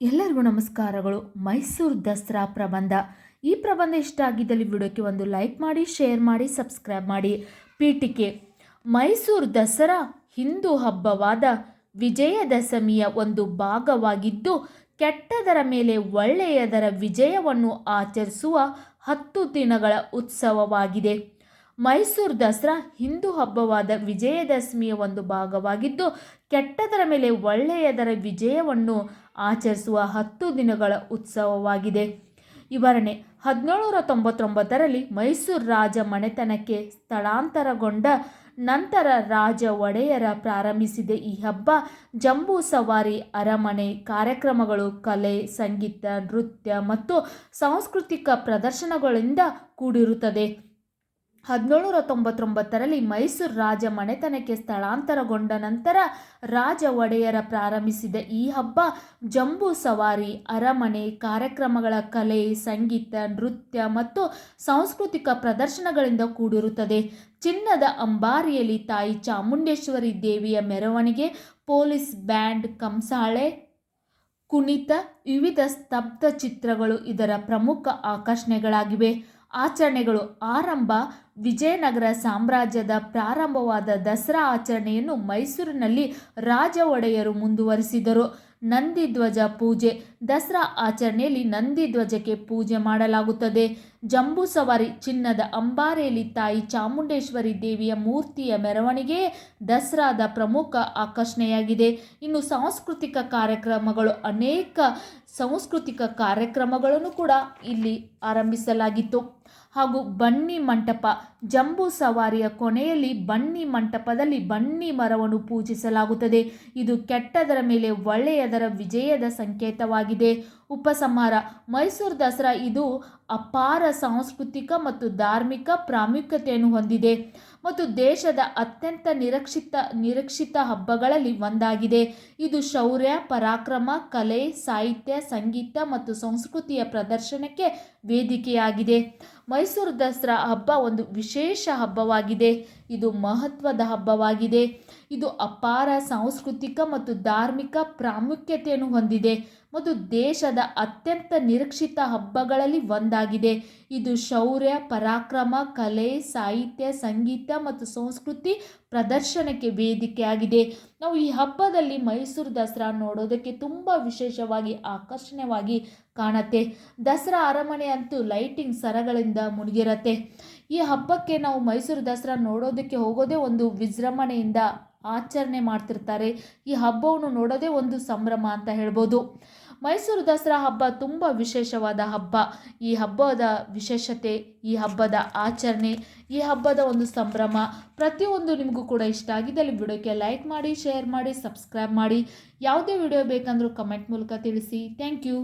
ಎಲ್ಲರಿಗೂ ನಮಸ್ಕಾರಗಳು. ಮೈಸೂರು ದಸರಾ ಪ್ರಬಂಧ. ಈ ಪ್ರಬಂಧ ಇಷ್ಟ ಆಗಿದ್ದಲ್ಲಿ ವಿಡಿಯೋಕ್ಕೆ ಒಂದು ಲೈಕ್ ಮಾಡಿ, ಶೇರ್ ಮಾಡಿ, ಸಬ್ಸ್ಕ್ರೈಬ್ ಮಾಡಿ. ಪೀಠಿಕೆ. ಮೈಸೂರು ದಸರಾ ಹಿಂದೂ ಹಬ್ಬವಾದ ವಿಜಯದಶಮಿಯ ಒಂದು ಭಾಗವಾಗಿದ್ದು, ಕೆಟ್ಟದರ ಮೇಲೆ ಒಳ್ಳೆಯದರ ವಿಜಯವನ್ನು ಆಚರಿಸುವ ಹತ್ತು ದಿನಗಳ ಉತ್ಸವವಾಗಿದೆ. ಮೈಸೂರು ದಸರಾ ಹಿಂದೂ ಹಬ್ಬವಾದ ವಿಜಯದಶಮಿಯ ಒಂದು ಭಾಗವಾಗಿದ್ದು, ಕೆಟ್ಟದರ ಮೇಲೆ ಒಳ್ಳೆಯದರ ವಿಜಯವನ್ನು ಆಚರಿಸುವ ಹತ್ತು ದಿನಗಳ ಉತ್ಸವವಾಗಿದೆ. ವಿವರಣೆ, ಹದಿನೇಳುನೂರ ತೊಂಬತ್ತೊಂಬತ್ತರಲ್ಲಿ ಮೈಸೂರು ರಾಜ ಮನೆತನಕ್ಕೆ ಸ್ಥಳಾಂತರಗೊಂಡ ನಂತರ ರಾಜ ಒಡೆಯರ ಪ್ರಾರಂಭಿಸಿದ ಈ ಹಬ್ಬ ಜಂಬೂ ಸವಾರಿ, ಅರಮನೆ, ಕಾರ್ಯಕ್ರಮಗಳು, ಕಲೆ, ಸಂಗೀತ, ನೃತ್ಯ ಮತ್ತು ಸಾಂಸ್ಕೃತಿಕ ಪ್ರದರ್ಶನಗಳಿಂದ ಕೂಡಿರುತ್ತದೆ. ಹದಿನೇಳುನೂರ ತೊಂಬತ್ತೊಂಬತ್ತರಲ್ಲಿ ಮೈಸೂರು ರಾಜ ಮನೆತನಕ್ಕೆ ಸ್ಥಳಾಂತರಗೊಂಡ ನಂತರ ರಾಜ ಒಡೆಯರ ಪ್ರಾರಂಭಿಸಿದ ಈ ಹಬ್ಬ ಜಂಬೂ ಸವಾರಿ, ಅರಮನೆ, ಕಾರ್ಯಕ್ರಮಗಳ ಕಲೆ, ಸಂಗೀತ, ನೃತ್ಯ ಮತ್ತು ಸಾಂಸ್ಕೃತಿಕ ಪ್ರದರ್ಶನಗಳಿಂದ ಕೂಡಿರುತ್ತದೆ. ಚಿನ್ನದ ಅಂಬಾರಿಯಲ್ಲಿ ತಾಯಿ ಚಾಮುಂಡೇಶ್ವರಿ ದೇವಿಯ ಮೆರವಣಿಗೆ, ಪೊಲೀಸ್ ಬ್ಯಾಂಡ್, ಕಂಸಾಳೆ, ಕುಣಿತ, ವಿವಿಧ ಸ್ತಬ್ಧ ಚಿತ್ರಗಳು ಇದರ ಪ್ರಮುಖ ಆಕರ್ಷಣೆಗಳಾಗಿವೆ. ಆಚರಣೆಗಳು. ಆರಂಭ ವಿಜಯನಗರ ಸಾಮ್ರಾಜ್ಯದ ಪ್ರಾರಂಭವಾದ ದಸರಾ ಆಚರಣೆಯನ್ನು ಮೈಸೂರಿನಲ್ಲಿ ರಾಜ ಒಡೆಯರು ಮುಂದುವರಿಸಿದರು. ನಂದಿಧ್ವಜ ಪೂಜೆ. ದಸರಾ ಆಚರಣೆಯಲ್ಲಿ ನಂದಿಧ್ವಜಕ್ಕೆ ಪೂಜೆ ಮಾಡಲಾಗುತ್ತದೆ. ಜಂಬೂ ಸವಾರಿ ಚಿನ್ನದ ಅಂಬಾರಿಯಲ್ಲಿ ತಾಯಿ ಚಾಮುಂಡೇಶ್ವರಿ ದೇವಿಯ ಮೂರ್ತಿಯ ಮೆರವಣಿಗೆ ದಸರಾದ ಪ್ರಮುಖ ಆಕರ್ಷಣೆಯಾಗಿದೆ. ಇನ್ನು ಸಾಂಸ್ಕೃತಿಕ ಕಾರ್ಯಕ್ರಮಗಳು, ಅನೇಕ ಸಾಂಸ್ಕೃತಿಕ ಕಾರ್ಯಕ್ರಮಗಳನ್ನು ಕೂಡ ಇಲ್ಲಿ ಆರಂಭಿಸಲಾಗಿತ್ತು. ಹಾಗೂ ಬನ್ನಿ ಮಂಟಪ. ಜಂಬೂ ಸವಾರಿಯ ಕೊನೆಯಲ್ಲಿ ಬನ್ನಿ ಮಂಟಪದಲ್ಲಿ ಬನ್ನಿ ಮರವನ್ನು ಪೂಜಿಸಲಾಗುತ್ತದೆ. ಇದು ಕೆಟ್ಟದರ ಮೇಲೆ ಒಳ್ಳೆಯದರ ವಿಜಯದ ಸಂಕೇತವಾಗಿದೆ. ಉಪಸಂಹಾರ. ಮೈಸೂರು ದಸರಾ ಇದು ಅಪಾರ ಸಾಂಸ್ಕೃತಿಕ ಮತ್ತು ಧಾರ್ಮಿಕ ಪ್ರಾಮುಖ್ಯತೆಯನ್ನು ಹೊಂದಿದೆ ಮತ್ತು ದೇಶದ ಅತ್ಯಂತ ನಿರೀಕ್ಷಿತ ನಿರೀಕ್ಷಿತ ಹಬ್ಬಗಳಲ್ಲಿ ಒಂದಾಗಿದೆ. ಇದು ಶೌರ್ಯ, ಪರಾಕ್ರಮ, ಕಲೆ, ಸಾಹಿತ್ಯ, ಸಂಗೀತ ಮತ್ತು ಸಂಸ್ಕೃತಿಯ ಪ್ರದರ್ಶನಕ್ಕೆ ವೇದಿಕೆಯಾಗಿದೆ. ಮೈಸೂರು ದಸರಾ ಹಬ್ಬ ಒಂದು ವಿಶೇಷ ಹಬ್ಬವಾಗಿದೆ. ಇದು ಮಹತ್ವದ ಹಬ್ಬವಾಗಿದೆ. ಇದು ಅಪಾರ ಸಾಂಸ್ಕೃತಿಕ ಮತ್ತು ಧಾರ್ಮಿಕ ಪ್ರಾಮುಖ್ಯತೆಯನ್ನು ಹೊಂದಿದೆ. ಮತ್ತು ದೇಶದ ಅತ್ಯಂತ ನಿರೀಕ್ಷಿತ ಹಬ್ಬಗಳಲ್ಲಿ ಒಂದಾಗಿದೆ. ಇದು ಶೌರ್ಯ, ಪರಾಕ್ರಮ, ಕಲೆ, ಸಾಹಿತ್ಯ, ಸಂಗೀತ ಮತ್ತು ಸಂಸ್ಕೃತಿ ಪ್ರದರ್ಶನಕ್ಕೆ ವೇದಿಕೆಯಾಗಿದೆ. ನಾವು ಈ ಹಬ್ಬದಲ್ಲಿ ಮೈಸೂರು ದಸರಾ ನೋಡೋದಕ್ಕೆ ತುಂಬ ವಿಶೇಷವಾಗಿ ಆಕರ್ಷಣೀಯವಾಗಿ ಕಾಣತ್ತೆ. ದಸರಾ ಅರಮನೆ ಅಂತೂ ಲೈಟಿಂಗ್ ಸರಗಳಿಂದ ಮುಳುಗಿರತ್ತೆ ಈ ಹಬ್ಬಕ್ಕೆ ನಾವು ಮೈಸೂರು ದಸರಾ ನೋಡೋದಕ್ಕೆ ಹೋಗೋದೇ ಒಂದು ವಿಜೃಂಭಣೆಯಿಂದ ಆಚರಣೆ ಮಾಡ್ತಿರ್ತಾರೆ. ಈ ಹಬ್ಬವನ್ನು ನೋಡೋದೇ ಒಂದು ಸಂಭ್ರಮ ಅಂತ ಹೇಳ್ಬೋದು. ಮೈಸೂರು ದಸರಾ ಹಬ್ಬ ತುಂಬ ವಿಶೇಷವಾದ ಹಬ್ಬ. ಈ ಹಬ್ಬದ ವಿಶೇಷತೆ, ಈ ಹಬ್ಬದ ಆಚರಣೆ, ಈ ಹಬ್ಬದ ಒಂದು ಸಂಭ್ರಮ ಪ್ರತಿಯೊಂದು ನಿಮಗೂ ಕೂಡ ಇಷ್ಟ ಆಗಿದ್ದಲ್ಲಿ ವಿಡಿಯೋಕ್ಕೆ ಲೈಕ್ ಮಾಡಿ, ಶೇರ್ ಮಾಡಿ, ಸಬ್ಸ್ಕ್ರೈಬ್ ಮಾಡಿ. ಯಾವುದೇ ವಿಡಿಯೋ ಬೇಕಂದರೂ ಕಮೆಂಟ್ ಮೂಲಕ ತಿಳಿಸಿ. Thank you.